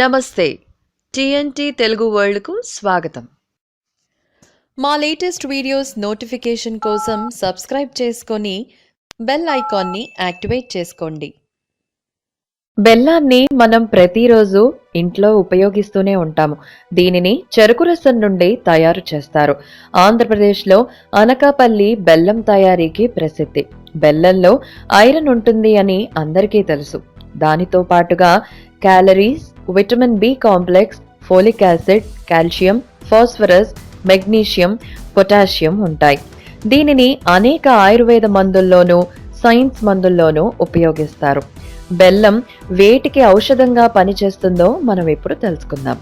నమస్తే. టిఎన్టీ తెలుగు వరల్డ్కు స్వాగతం. మా లేటెస్ట్ వీడియోస్ నోటిఫికేషన్ కోసం సబ్స్క్రైబ్ చేసుకొని బెల్ ఐకాన్ని యాక్టివేట్ చేసుకోండి. బెల్లాన్ని మనం ప్రతిరోజు ఇంట్లో ఉపయోగిస్తూనే ఉంటాము. దీనిని చెరుకు రసం నుండి తయారు చేస్తారు. ఆంధ్రప్రదేశ్లో అనకాపల్లి బెల్లం తయారీకి ప్రసిద్ధి. బెల్లంలో ఐరన్ ఉంటుంది అని అందరికీ తెలుసు. దానితో పాటుగా calories vitamin B complex folic acid calcium phosphorus magnesium potassium ఉంటాయి. దీనిని అనేక ఆయుర్వేద మందుల్లోనూ సైన్స్ మందుల్లోనూ ఉపయోగిస్తారు. బెల్లం వేటికి ఔషధంగా పనిచేస్తుందో మనం ఇప్పుడు తెలుసుకుందాం.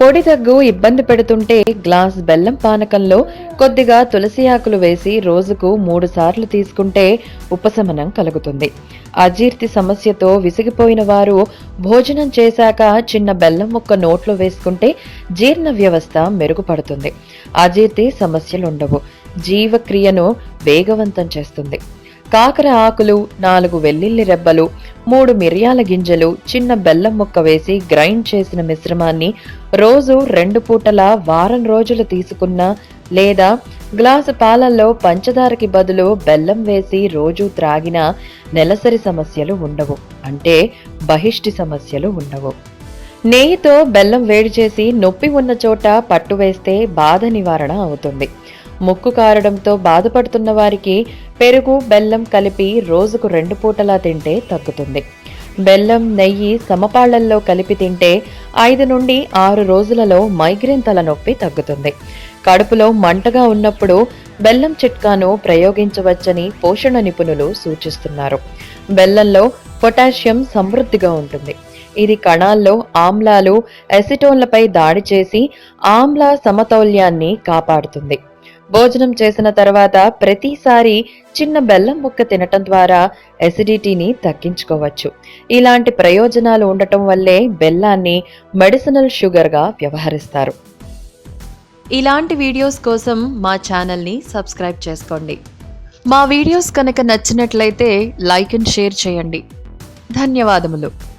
పొడి దగ్గు ఇబ్బంది పెడుతుంటే గ్లాస్ బెల్లం పానకంలో కొద్దిగా తులసి ఆకులు వేసి రోజుకు మూడు సార్లు తీసుకుంటే ఉపశమనం కలుగుతుంది. అజీర్తి సమస్యతో విసిగిపోయిన వారు భోజనం చేశాక చిన్న బెల్లం ముక్క నోట్లో వేసుకుంటే జీర్ణ వ్యవస్థ మెరుగుపడుతుంది. అజీర్తి సమస్యలుండవు. జీవక్రియను వేగవంతం చేస్తుంది. కాకర ఆకులు నాలుగు వెల్లుల్లి రెబ్బలు మూడు మిరియాల గింజలు చిన్న బెల్లం ముక్క వేసి గ్రైండ్ చేసిన మిశ్రమాన్ని రోజు రెండు పూటలా వారం రోజులు తీసుకున్న లేదా గ్లాసు పాలల్లో పంచదారకి బదులు బెల్లం వేసి రోజు త్రాగిన నెలసరి సమస్యలు ఉండవు. అంటే బహిష్టి సమస్యలు ఉండవు. నెయ్యితో బెల్లం వేడి చేసి నొప్పి ఉన్న చోట పట్టు వేస్తే బాధ నివారణ అవుతుంది. ముక్కు కారడంతో బాధపడుతున్న వారికి పెరుగు బెల్లం కలిపి రోజుకు రెండు పూటలా తింటే తగ్గుతుంది. బెల్లం నెయ్యి సమపాళ్ళల్లో కలిపి తింటే ఐదు నుండి ఆరు రోజులలో మైగ్రేన్ తలనొప్పి తగ్గుతుంది. కడుపులో మంటగా ఉన్నప్పుడు బెల్లం చిట్కాను ప్రయోగించవచ్చని పోషణ నిపుణులు సూచిస్తున్నారు. బెల్లంలో పొటాషియం సమృద్ధిగా ఉంటుంది. ఇది కణాల్లో ఆమ్లాలు ఎసిటోన్లపై దాడి చేసి ఆమ్ల సమతౌల్యాన్ని కాపాడుతుంది. భోజనం చేసిన తర్వాత ప్రతిసారి చిన్న బెల్లం ముక్క తినటం ద్వారా ఎసిడిటీని తగ్గించుకోవచ్చు. ఇలాంటి ప్రయోజనాలు ఉండటం వల్లే బెల్లాన్ని మెడిసినల్ షుగర్గా వ్యవహరిస్తారు. ఇలాంటి వీడియోస్ కోసం మా ఛానల్ని సబ్స్క్రైబ్ చేసుకోండి. మా వీడియోస్ కనుక నచ్చినట్లయితే లైక్ అండ్ షేర్ చేయండి. ధన్యవాదములు.